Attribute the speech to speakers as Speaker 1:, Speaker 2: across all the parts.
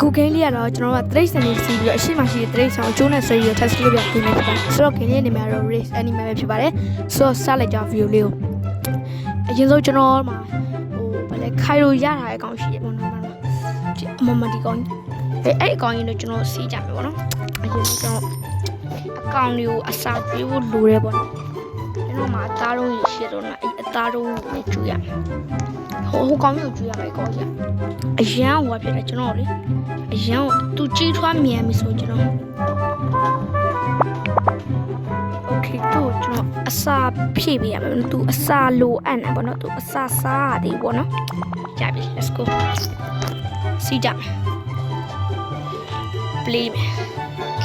Speaker 1: အခု game လေးကတော့ကျွန်တော်ကတိရစ္ဆာန်လေးစီးပြီးတော့အရှိမရှိတဲ့တိရစ္ဆာန်ကိုကျိုးနဲ့ဆွဲပြီးတော့ test လုပ်ပြပေးမယ်ဖြစ်ပါတယ်ဆိုတော့ game လေးနေမှာတော့ race animal ပဲဖြစ်ပါတယ်ဆိုတော့စလိုက်ကြ view လေးကိုအရင်ဆုံးကျွန်တော်မှာဟိုဗလဲခိုင်ရိုရထားတဲ့အကောင်ရှိတယ်ပေါ့နော်ဒီအမမဒီကောင်အဲအဲ့အကောင်ကြီးတော့ကျွန်တော်စီးကြမယ်ပေါ့နော်အရင်ဆုံးကျွန်တော်အကောင်လေးကိုအစာပြေးဖို့လိုတယ်ပေါ့နော်ကျွန်တော်မှာအသားလုံးကြီးရှိတော့နော်အဲ့အသားလုံးကိုလည်းကျူရမယ် ဟိုဟိုကောင်မျိုးကြွေးရမယ်ကောင်ကြီးအရန်ဟိုကဖြစ်တယ်ကျွန်တော်လေအရန်သူကြီးထွားမြန်ပြီဆိုကျွန်တော် Okay တို့ကျွန်တော်အစာဖြည့်ပေးရမယ်သူအစာလိုအပ်နေပေါ့နော်သူအစာစားရသေးပေါ့နော်ကြပြီ let's go စီးကြမယ် play မယ်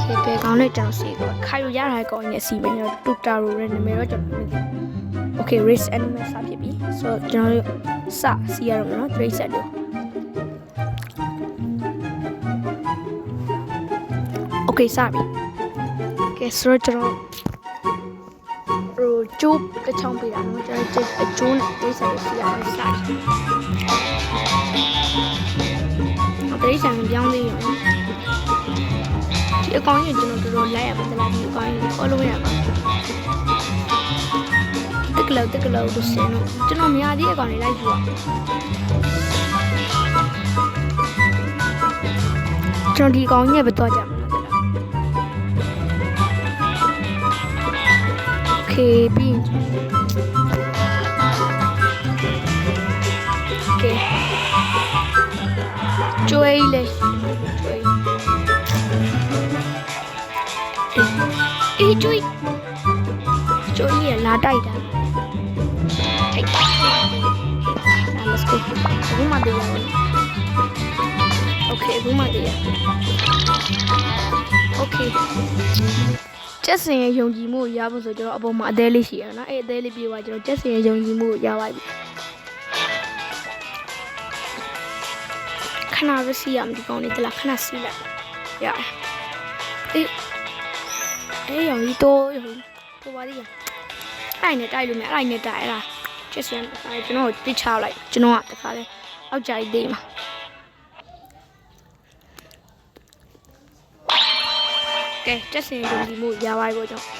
Speaker 1: Okay ဘယ်ကောင်နဲ့တောင်စီကိုခါရရတာကောင်ကြီးနဲ့စီးမယ်ကျွန်တော် tutorial နဲ့နာမည်တော့ကျွန်တော်မသိဘူး okay race animal စဖြစ်ပြီဆိုတော့ကျွန်တော်တို့စစီရတော့မယ်နော် trace set တို့ okay စပြီ okay ဆိုတော့ကျွန်တော်ဟိုကျိုးတစ်ချောင်းပေးတာနော်ကျွန်တော်ကျိုးအကျိုးနဲ့ trace set ကိုစီရအောင်စတယ် trace set ကိုပြောင်းသေးရောဒီအကောင်ကြီးကျွန်တော်တော်တော်လိုက်ရပါတယ်လားဒီအကောင်ကြီး follow ရပါ က်ကလောက်တက်ကလောက်လို့စင်တော့ကျွန်တော်များသေးအကောင့်လေးလိုက်ယူရကျွန်တော်ဒီအကောင့်ကြီးပဲတော့ကြမှာโอเคပြီးရင်โอเคကျွေးလေကျွေးအေးကျွေးကျွေးရလာတိုက်တာ အခုမှတည်းရအောင် okay အခုမှတည်းရ okay ကျက်စင်ရဲ့ယုံကြည်မှုကိုရဖို့ဆိုကျွန်တော်အပေါ်မှာအသေးလေးရှိရနော်အဲ့အသေးလေးပြေသွားကျွန်တော်ကျက်စင်ရဲ့ယုံကြည်မှုကိုရပါပြီခဏပဲစီရမယ်ဒီကောင်လေးတလားခဏစီလိုက်ရအေးအေးရောင်ကြီးတော့ရောင်ကြီးတော့ပါသေးရအဲ့နဲ့တိုက်လို့မရအဲ့နဲ့တိုက်အဲ့ဒါကျက်စင်အဲ့ကျွန်တော်ပြစ်ချလိုက်ကျွန်တော်ကတခါလဲ အောက်ကြိုက်သေးမှာကဲကျက်စင်ယုံကြည်မှုရပါပြီပေါ့ကျွန်တော်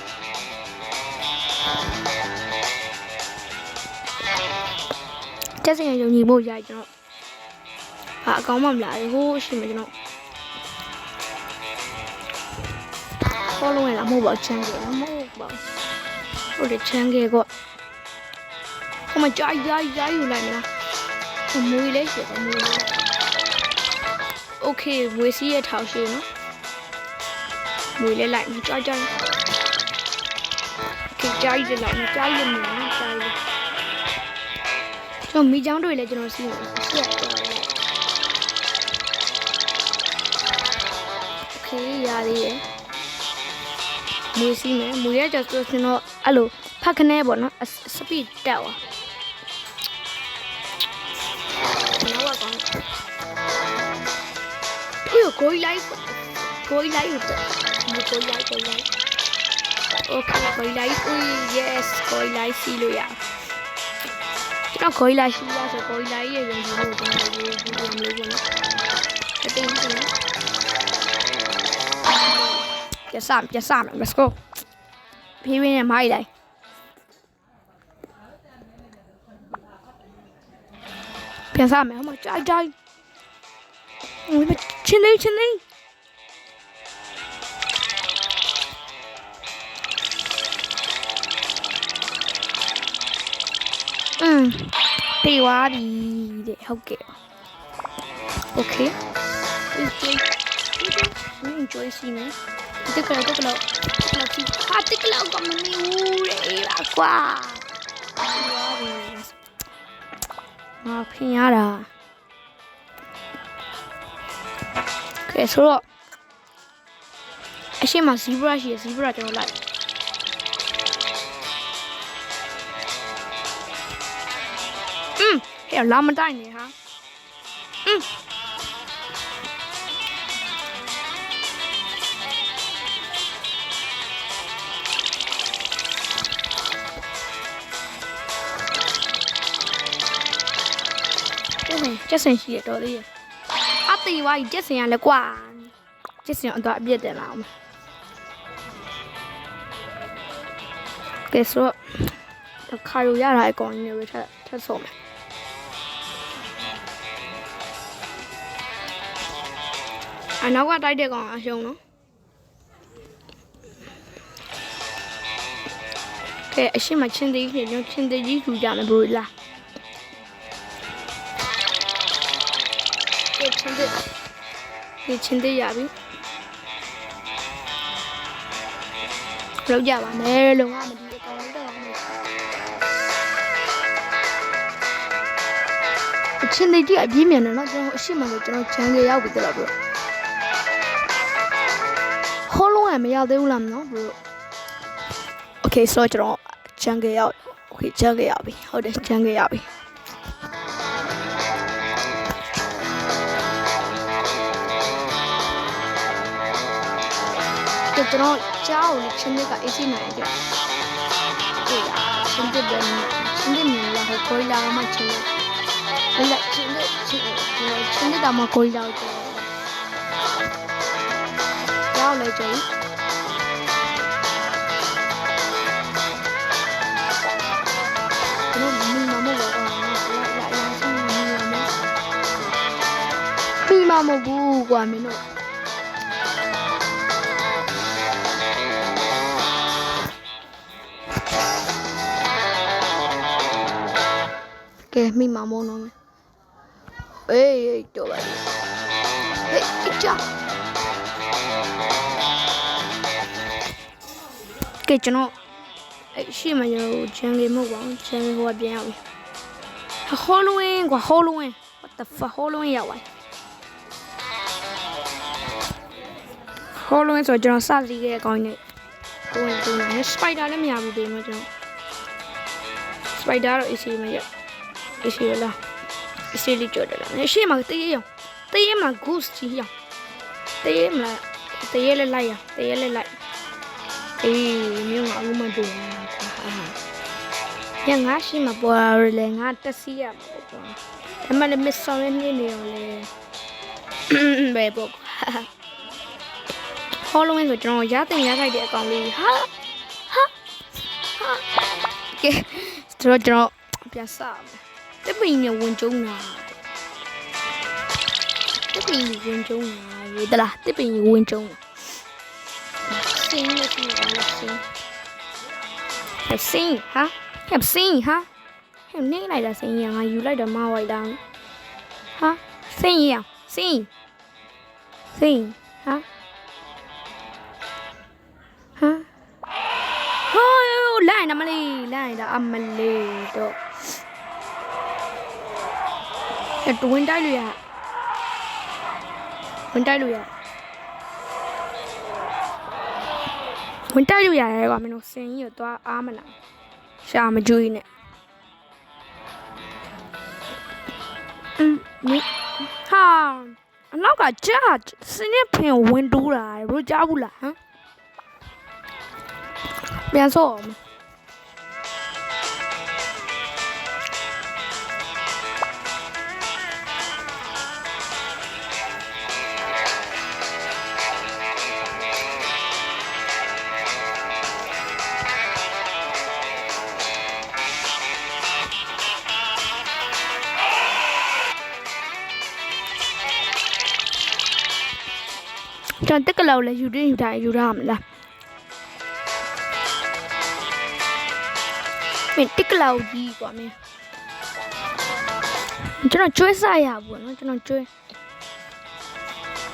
Speaker 1: ကျက်စင်ယုံကြည်မှုရကျွန်တော်ဟာအကောင်းမှမလားဟိုးရှိမယ်ကျွန်တော် follow ရလားမဟုတ်ပါချမ်းကြမဟုတ်ပါဟုတ်တယ်ချမ်းကြကောဟိုမှာကြာကြာကြာယူလိုက်မလားဟို မွေးလေးရှိတယ်မွေးလေး okay မွေးစီးရထောက်ရှိနော်မွေးလေးလိုက်မကြာကြာ okay ကြာကြီးလိုက်မကြာကြီးမနော်ကြာကြီးကျွန်တော်မိချောင်းတွေလည်းကျွန်တော်စီးနေရှက်ကြာလိုက် okay ရသေးရဲ့မွေးစီးမယ်မွေးရကြဆိုကျွန်တော်အဲ့လိုဖက်ခနဲပေါ့နော်စပီဒ်တက်သွား ဒီကိုကြီးလိုက်ကိုကြီးလိုက်ဟုတ်တယ်ဒီကိုကြီးလိုက်ကိုကြီးလိုက် okay ကိုကြီးလိုက်ဦး yes ကိုကြီးလိုက်စီးလို့ရကျွန်တော်ကိုကြီးလိုက်စီးရဆိုကိုကြီးလိုက်ရဲ့ရုံကြီးကိုကျွန်တော်ရေးပြီးမလို့ပေါ့နော်အတင်းတင်းပြစပြစမယ် let's go ဖြည်းဖြည်းနဲ့မိုက်လိုက်ပြန်စား မယ်ဟိုမှာကြိုက်ကြိုက်ဟိုမှာချင်းလေးချင်းလေးอืมပြေးသွားပြီတဲ့ဟုတ်ကဲ့ okay ဒီဒီဒီကြွေးစီမယ်တက်ကလောက်တက် ကဲဆိုတော့အရှိမဇီဘရာရှိရဇီဘရာကျွန်တော်လိုက်อืมဟဲ့လာမတိုင်နေဟာอืม ကျက်စင်ကျက်စင်ရှိရတော်သေးရဲ့ အတေးသွားကြီးကျက်စင်ရလဲကွာကျက်စင်အတော့အပြစ်တင်လာအောင်ကဲဆိုတော့ခါရရတာအကောင်ကြီးတွေထက်ထက်ဆုံးမယ်အနောက်ကတိုက်တဲ့ကောင်အရှုံးနော်ကဲအရှိမချင်းသေးကြီးညချင်းသေးကြီးထူကြမယ်ဘရိုလာ ဒီချင်းသေးရပြီလောက်ကြပါမယ်လုံကမဒီအကောင်တော့မယ်အချင်းသေးကြီးအပြင်းမြန်တယ်နော်ကျွန်တော်အရှိမလို့ကျွန်တော်ဂျန်ကြီးရောက်ပြီတလားဘရိုဟောလုံးရမရောက်သေးဘူးလားမနော်ဘရို Okay ဆိုတော့ကျွန်တော်ဂျန်ကြီးရောက် Okay ဂျန်ကြီးရောက်ပြီဟုတ်တယ်ဂျန်ကြီးရောက်ပြီ ကဲကျွန်တော်ကြားကိုလည်းချင်းမြစ်ကအေးစိနိုင်ကြဟုတ်လားချင်းတဲ့ဘယ်မှာချင်းတဲ့မြင်လာဟိုကိုလာမှချင်းလို့ဟိုလာချင်းတဲ့ချင်းချင်းတဲ့မှာကိုလာကြရောက်လေကြည့်ကျွန်တော်မိမမဟုတ်တော့လာလာလာချင်းမိမမမိမမဟုတ်ဘူးကွာမင်းတို့ ကဲမိမမောင်းတော့မယ်အေးအေးတော့ပါလေဟေးအချာကဲကျွန်တော်အဲ့ရှိမှကျွန်တော်ချန်လေးမဟုတ်ပါဘူးချန်လေးဟိုကပြန်ရောက်ပြီဟောလိုင်းကွာဟောလိုင်း what the fuck ဟောလိုင်းရောက်ပါဟောလိုင်းဆိုတော့ကျွန်တော်စစီးခဲ့တဲ့အကောင်းကြီးနဲ့ကိုယ်ကိုယ်နဲ့စပိုက်ဒါလည်းမရဘူးဒီမှာကျွန်တော်စပိုက်ဒါတော့ AC မရအ ရှိလားအရှိလေးကြော်တယ်လားအရှိမှာတရေရောတရေမှာ goose ကြီးရောတရေမှာတရေလည်းလိုက်ရတရေလည်းလိုက်အေးမြို့ငါဦးမတူဟာရငါရှိမှာပေါ်ရလေငါတက်စီရမှာပေါ့ဒါမှလည်းမဆောင်ရနေနေရောလေဘယ်ပေါ့ဟောလုံးဝင်ဆိုကျွန်တော်ရတဲ့ရခိုက်တဲ့အကောင်လေးဟာဟာဟာကဲကျွန်တော်ပြန်စအောင်တပိန်နဲ့ဝင်ကျုံတာတပိန်နဲ့ဝင်ကျုံတာရေတလားတပိန်နဲ့ဝင် ကျုံတာစင်းရစီရစင်းဟဲ့စင်းဟာဟဲ့စင်းဟာဟဲ့နေလိုက်တာစင်းရငါယူလိုက်တော့မဝိုက်တာဟာစင်းရစင်းစင်းဟာဟာဟိုးလိုင်းနမလေးလိုင်းတာအမလေးတော့အဲ တဝင်တိုက်လို့ရဝင်တိုက်လို့ရဝင်တိုက်လို့ရတယ်ကွာမင်းတို့စင်ကြီးကိုသွားအားမလားရှာမကြွေးနဲ့အင်းမိဟာအနောက်ကကြာစင်းနဲ့ဖင်ဝင်တိုးတာဘလို့ကြားဘူးလားဟမ်ပြန်ဆော့ န်တော်တက်ကလောက်လည်းယူတင်းယူတိုင်းယူရမလားမင်းတက်ကလောက်ကြီးကွာမင်းကျွန်တော်ကျွေးစားရဘူးနော်ကျွန်တော်ကျွေး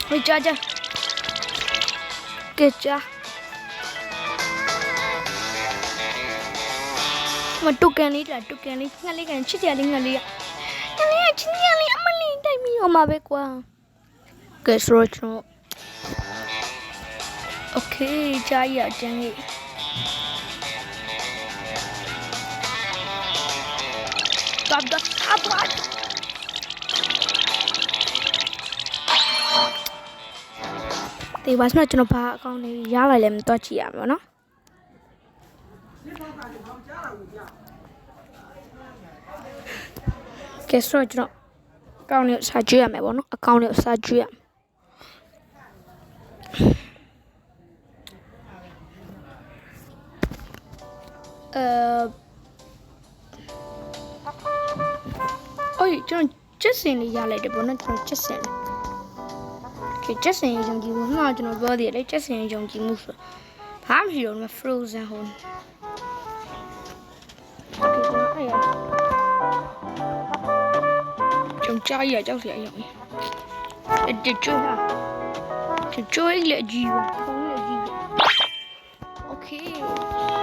Speaker 1: ဝေးကြကြကဲကြမတုတ်ကန်လေးတာတုတ်ကန်လေးငှက်လေးကန်ချစ်ကြလေးငှက်လေးကငှက်လေးကချစ်ကြလေးအမလေးတိုက်ပြီးတော့မှာပဲကွာကဲဆိုတော့ကျွန်တော် โอเคကြားရအကျန်းကြီးတပ်တပ်တပ်တပ်ဒီဘာစမကျွန်တော်ဘာအကောင့်လေးရလာလဲမတော့ကြည့်ရမှာနော်ကဲဆိုတော့ကျွန်တော် ကောင်လေးကိုစာကြည့်ရမယ်ပေါ့နော်အကောင့်လေးကိုစာကြည့်ရမယ် အဲအိုးကျွန်တော်ချက်စင်လေးရလိုက်တယ်ဗောနော်ကျွန်တော်ချက်စင်လေးကဲချက်စင်ရုံကြည့်မှုမှာကျွန်တော်ပြောသေးတယ်လေချက်စင်ရုံကြည့်မှုဆိုဘာမှမရှိတော့ဘူး frozen home ကျွန်တော်ကြားရကြောက်စရာအရောက်ကြီးအတချို့ဟာချိုးရလေအကြီးပါဘုံလေအကြီး Okay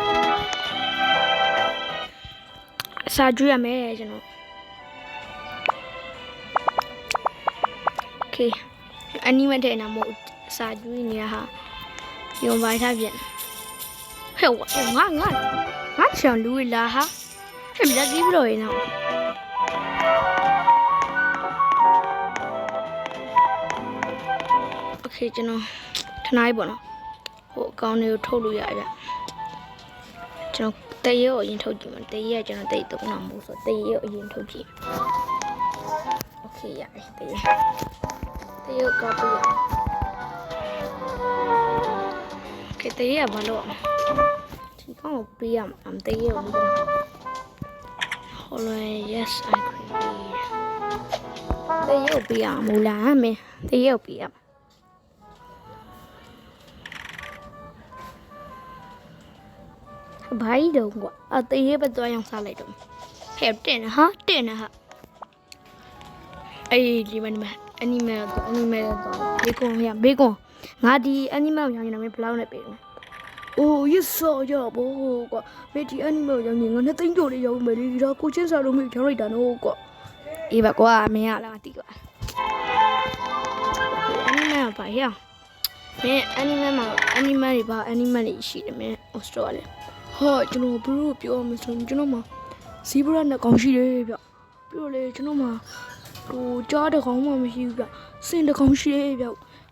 Speaker 1: စာကြည့်ရမယ်ကျွန်တော် โอเคအနီမတဲ့နာမို့စာကျွေးနေရဟာယုံပါထားပြန်ဟဲ့ဝါငါငါငါချန်လူလာဟာဟဲ့လက်ကြီးဘလို့ရနော်โอเคကျွန်တော်ခဏလေးပေါ့နော်ဟိုအကောင့်တွေကိုထုတ်လို့ရကြကျွန် တော်တရေကိုအရင်ထုတ်ကြည့်မယ်တရေကကျွန်တော်တိတ်သုံးတာမဟုတ်ဆိုတရေကိုအရင်ထုတ်ကြည့်โอเคရတယ်တရေ တရုတ်ကပြရကဲတရုတ်ကဘာလို့ဒီကောင်ကိုပြရမှာတရုတ်ကိုဟိုလေ yes i agree တရုတ်ပြရမလားမင်းတရုတ်ပြရ ဘာကြီးတော့ကွာအတရေပဲတွားအောင်စားလိုက်တော့ဟဲ့တင်ဟာတင်ဟာအေးဒီမနီမ animal တော့ animal တော့ဘေကွန်ရဘေကွန်ငါဒီ animal ကိုရောင်းနေတာမင်းဘယ်လောက်နဲ့ပေးလဲအိုးရစောရဘောကွာမေဒီ animal ကိုရောင်းနေငါနှစ်သိန်းကျော်လေးရောင်းမယ်လေဒါကိုချင်းစားလို့မင်းရောင်းလိုက်တာနော်ကွာအေးပါကွာမင်းရလားတီးကွာ animal ပါရမင်း animal မှာ animal တွေပါ animal တွေရှိတယ်မင်း Australia ဟာကျွန်တော်ဘလို့ပြောမှဆိုရင်ကျွန်တော်မှာဇီဘရာနဲ့ကောင်ရှိတယ်ဗျပြီးတော့လေကျွန်တော်မှာဟိုကြားတစ်ကောင်မှမရှိဘူးဗျစင်တစ်ကောင်ရှိတယ်ဗျ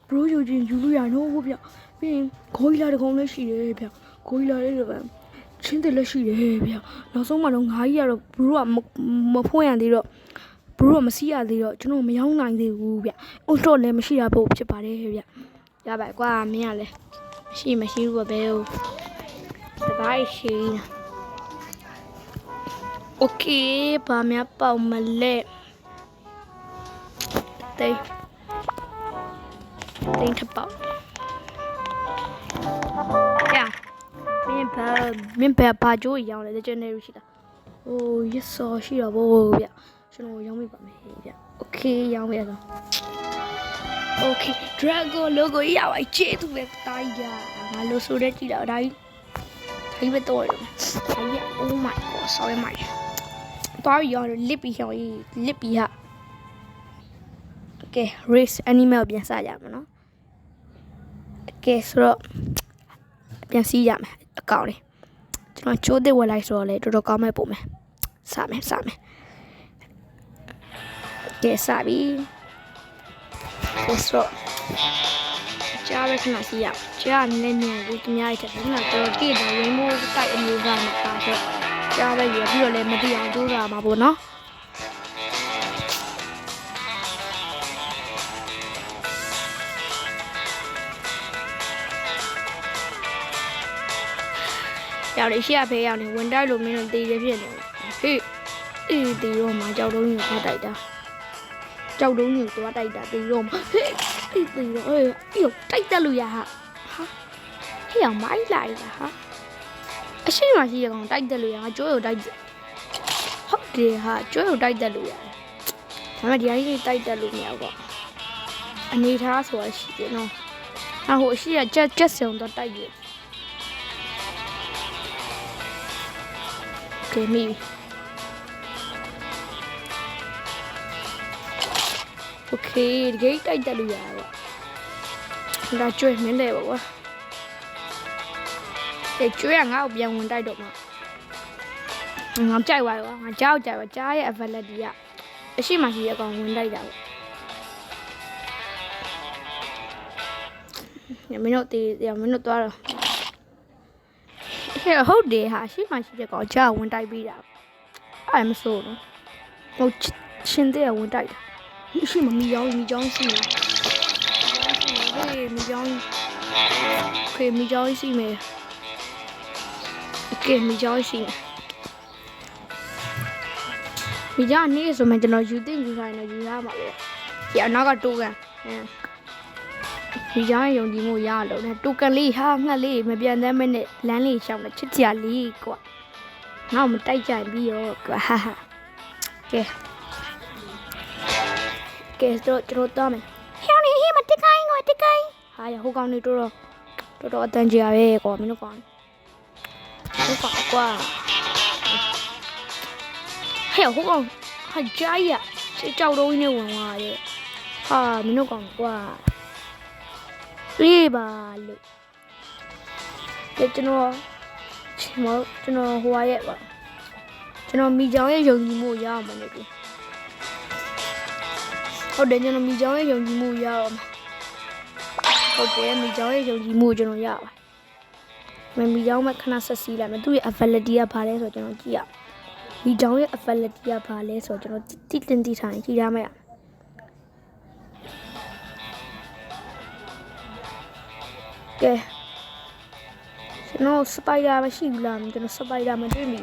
Speaker 1: ဘရိုးယူချင်းယူလို့ရတော့ဗျပြီးရင်ဂိုးကြီးလာတစ်ကောင်လည်းရှိတယ်ဗျဂိုးကြီးလာလေးတော့ချင်းတယ်လည်းရှိတယ်ဗျနောက်ဆုံးမှတော့ငါးကြီးကတော့ဘရိုးကမဖွင့်ရသေးတော့ဘရိုးကမစီးရသေးတော့ကျွန်တော်မရောက်နိုင်သေးဘူးဗျအုတ်တော့လည်းမရှိရဖို့ဖြစ်ပါတယ်ဗျရပါကွာမင်းကလည်းမရှိမရှိဘူးပဲဟိုတ Dabei schön. Okay, ဘာများပေါင်မလဲ။တိတ်တိတ်ထပေါက်။ကြာမင်းဘာမင်းဘာဘာကြိုးရောင်းလဲကျွန်တော်ရှိတာ။ဟိုရစ်စော်ရှိတော့ဘောဗျ။ကျွန်တော်ရောင်းမိပါမယ်ဗျ။ Okay ရောင်းရအောင်။ Okay Dragon logo ရပါချေသူပဲတိုင်းကြ။ငါလိုဆိုတဲ့ကြည်တော့ဒါကြီး ဒါကြီးပဲတော့တယ်ဒါကြီး Oh my god sorry my တော်ရောင်းလစ်ပြီးရောင်းလစ်ပြီးဟာကဲ race animal ပြန်စကြမယ်နော်ကဲဆိုတော့ပြန်စီးရမယ်အကောင့်လေးကျွန်တော်ချိုးတဲ့ဝက်လိုက်ဆိုတော့လေတော်တော်ကောင်းမဲ့ပုံမယ်စမယ်စမယ်ကဲစပြီကဲဆိုတော့ ကြားပဲခဏစီးရကြားနည်းနည်းလေးအများကြီးတက်တယ်နော်တော်တော်တည်တယ် rainbow တိုက်အမျိုးသားမှာပါတော့ကြားပဲရပြီးတော့လည်းမတိအောင်ကြိုးစားမှာပေါ့နော်ရောက်နေရှေ့ကဖေးရောက်နေဝင်တိုက်လို့မင်းတို့တေးရဖြစ်နေဟေးအေးတေးတော့မှကြောက်တုံးကြီးကိုတိုက်တာကြောက်တုံးကြီးကိုသွားတိုက်တာတေးတော့မှ ဟေးအေးတေးတော့အေးအေးတိုက်တက်လို့ရဟာဟာဟေးအောင်မိုင်းလိုက်တာဟာအရှိမရှိရကောင်တိုက်တက်လို့ရငါကြိုးကိုတိုက်ဟုတ်တယ်ဟာကြိုးကိုတိုက်တက်လို့ရတယ်ဒါပေမဲ့ဒီအကြီးတိုက်တက်လို့မရဘူးပေါ့အနေထားဆိုတာရှိတယ်နော်အဟိုအရှိကကြက်ကြက်စုံတော့တိုက်ရတယ် ကဲမိပြီโอเคဒီဂိတ်တိုက်တက်လို့ရတယ်ပေါ့ ယ် ဒါကျွဲမင်းတယ်ပေါ့ကွာအဲကျွဲကငါ့ကိုပြန်ဝင်တိုက်တော့မှာငါကြိုက်သွားရောငါကြောက်ကြိုက်ပါကြားရဲ့ ability ကအရှိမရှိရကောင်ဝင်တိုက်တာပေါ့ညမင်းတို့တေးညမင်းတို့သွားတော့ဟဲ့ဟုတ်တယ်ဟာရှိမှရှိတဲ့ကောင်ကြာဝင်တိုက်ပြီးတာအဲ့မစိုးနော်ဟိုချင်းတဲ့ဝင်တိုက်တာရှိမမီကြောင်းမီကြောင်းရှိမယ်ဟေးမီကြောင်းခေမီကြောင်းရှိ mi join. Okay, mi join si me. Okay, mi join si me. မိကြနေ့ဆိုမှကျွန်တော်ယူသိယူဆိုင်တော့ယူရမှာလေ။ဒီအနောက်ကတိုးကန်။အင်းဒီကြောင်ယုံကြည်မှုရအောင်နဲ့တိုကန်လေးဟာငှက်လေးမပြန်တဲ့မနဲ့လမ်းလေးရှောင်းနဲ့ချစ်ကြလေးကွာ။ငါ့မတိုက်ကြပြီးရောကွာ။ကဲ။ကဲတော့ကျွန်တော်တော့မယ်။ ဟာရဟိုကောင်နေတော့တော်တော်အတန်ကြာပဲကွာမင်းတို့ကောင်ဟိုကောင်ကွာဟဲ့ဟိုကောင်ဟာကြားရကြောက်တော့နေဝင်သွားတယ်ဟာမင်းတို့ကောင်ကွာပြေးပါလို့ကဲကျွန်တော်ကျွန်တော်ကျွန်တော်ဟိုရရဲ့ပါကျွန်တော်မိချောင်ရဲ့ယုံကြည်မှုရအောင်မလို့ဟုတ်တယ်ကျွန်တော်မိချောင်းရဲ့ယုံကြည်မှုရတော့မှာ ဟုတ်တယ်မိချောင်းရဲ့ယုံကြည်မှုကိုကျွန်တော်ရပါတယ်မမိချောင်းမဲ့ခဏဆက်စီးလိုက်မယ်သူ့ရဲ့ ability ကဘာလဲဆိုတော့ကျွန်တော်ကြည့်ရမိချောင်းရဲ့ ability ကဘာလဲဆိုတော့ကျွန်တော်တိတင်တိထိုင်ကြည့်ရမယ်ကဲကျွန်တော်စပိုက်ဒါမရှိဘူးလားကျွန်တော်စပိုက်ဒါမတွေ့မိ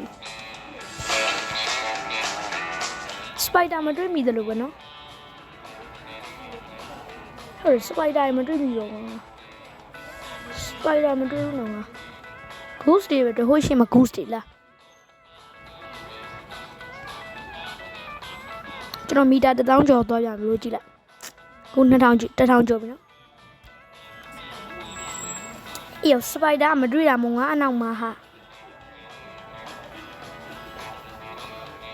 Speaker 1: စပိုက်ဒါမတွေ့မိတယ်လို့ပဲနော် ဟဲ့စပိုက်ဒါမတွေ့ဘူးရောစပိုက်ဒါမတွေ့ဘူးနော် ghost တွေပဲတဟိုးရှိမှာ ghost တွေလားကျွန်တော်မီတာ1000ကျော်သွားပြန်လို့ကြည့်လိုက်ခု2000ကျော်1000ကျော်ပြီနော်အေးစပိုက်ဒါမတွေ့တာမငါအနောက်မှာဟာ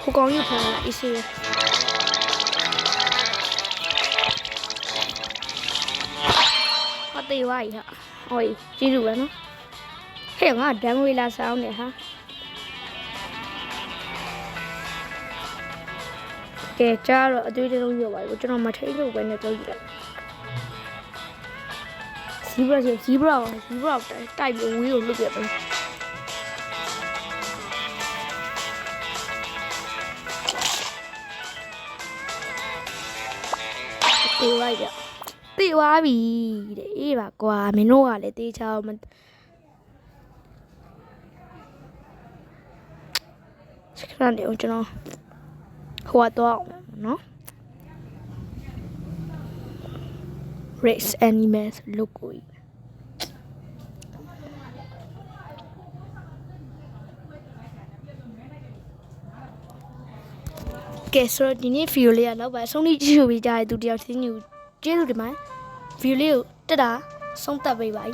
Speaker 1: ဟိုကောင်ကြီးဖမ်းလာအေးစေး ဟာတေးဝါကြီးဟာဟိုကြည့်လို့ပဲနော်ဟဲ့ငါဒန်ဝေးလာဆောင်းနေဟာကဲကြားတော့အသွေးတစ်လုံးပြောပါဘူးကျွန်တော်မထိန်လို့ပဲနဲ့ပြောကြည့်လိုက်ဇီဘရာစီဇီဘရာဇီဘရာတိုက်ပြီးဝေးကိုလွတ်ပြပဲတေးဝါကြီးတေး သွားပြီတဲ့အေးပါကွာမင်းတို့ကလည်းတေးချောင်းမစခရန်တယ်ကျွန်တော်ဟိုတော့နော် race animals logo ကဲဆိုတော့ဒီနေ့ဗီဒီယိုလေးကတော့ပါအဆုံးထိကြည့်ရှုပေးကြတဲ့သူတယောက်ချင်းညူကျေးဇူးတင်ပါတယ် ဗီဒီယိုလေးကိုတက်တာဆုံးသက်ပေးပါ යි